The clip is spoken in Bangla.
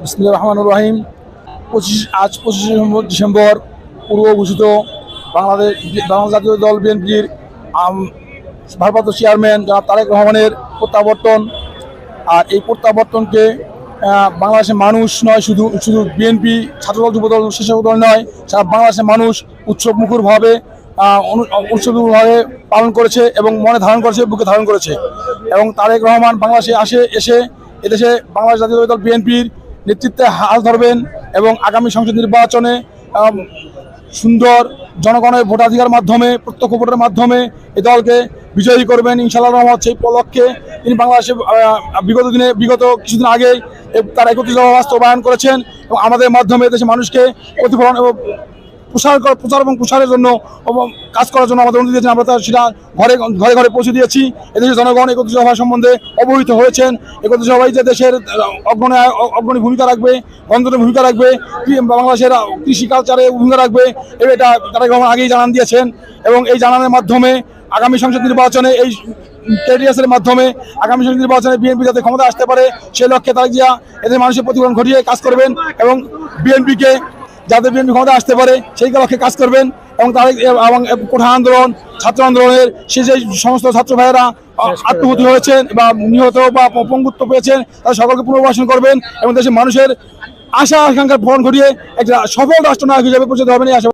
বিসমুল্লাহ রহমানুর রাহিম। পঁচিশ আজ পঁচিশে ডিসেম্বর পূর্ব ঘোষিত বাংলাদেশ বাংলাদেশ জাতীয় দল বিএনপির ভারপ্রাপ্ত চেয়ারম্যান জনাব তারেক রহমানের প্রত্যাবর্তন। আর এই প্রত্যাবর্তনকে বাংলাদেশের মানুষ নয়, শুধু শুধু বিএনপি ছাত্রদল, যুবদল শাসক দল নয়, সারা বাংলাদেশের মানুষ উৎসব মুখরভাবে উৎসবভাবে পালন করেছে এবং মনে ধারণ করেছে, বুকে ধারণ করেছে। এবং তারেক রহমান বাংলাদেশে আসে এসে এদেশে বাংলাদেশ জাতীয় দল বিএনপির নেতৃত্বে হাল ধরবেন এবং আগামী সংসদ নির্বাচনে সুন্দর জনগণের ভোটাধিকার মাধ্যমে, প্রত্যক্ষ ভোটের মাধ্যমে এ দলকে বিজয়ী করবেন। ইনশাল্লাহ রহমত সেই উপলক্ষে তিনি বাংলাদেশে বিগত দিনে, বিগত কিছুদিন আগে তার একত্রিশ দফা বাস্তবায়ন করেছেন এবং আমাদের মাধ্যমে দেশের মানুষকে প্রতিফলন এবং প্রসার প্রচার এবং প্রসারের জন্য কাজ করার জন্য আমাদের অনুরোধ দিয়েছেন। আমরা তার সেটা ঘরে ঘরে ঘরে পৌঁছে দিয়েছি। এদেশের জনগণ একত্রিশ সভা সম্বন্ধে অবহিত হয়েছেন। একত্রিশ সভায় যে দেশের অগ্রণী অগ্রণী ভূমিকা রাখবে গণতন্ত্রের ভূমিকা রাখবে বাংলাদেশের কৃষি কালচারে ভূমিকা রাখবে। এটা তারা আগেই জানান দিয়েছেন এবং এই জানানোর মাধ্যমে আগামী সংসদ নির্বাচনে এই টেডিএসের মাধ্যমে আগামী সংসদ নির্বাচনে বিএনপি যাতে ক্ষমতা আসতে পারে, সেই লক্ষ্যে তারা জিয়া এদের মানুষের প্রতিফলন ঘটিয়ে কাজ করবেন এবং বিএনপিকে যাতে বিএনপি ক্ষমতা আসতে পারে সেই লক্ষ্যে কাজ করবেন এবং তার এবং কোঠা আন্দোলন ছাত্র আন্দোলনের সে যে সমস্ত ছাত্র ভাইয়েরা আত্মহতি হয়েছেন বা নিহত বা পঙ্গুত্ব পেয়েছেন তারা সকলকে পুনর্বাসন করবেন এবং দেশের মানুষের আশা আকাঙ্ক্ষার ভ্রমণ ঘটিয়ে একটা সফল রাষ্ট্রনায়ক হিসেবে পরিচিত হবেন এই আশা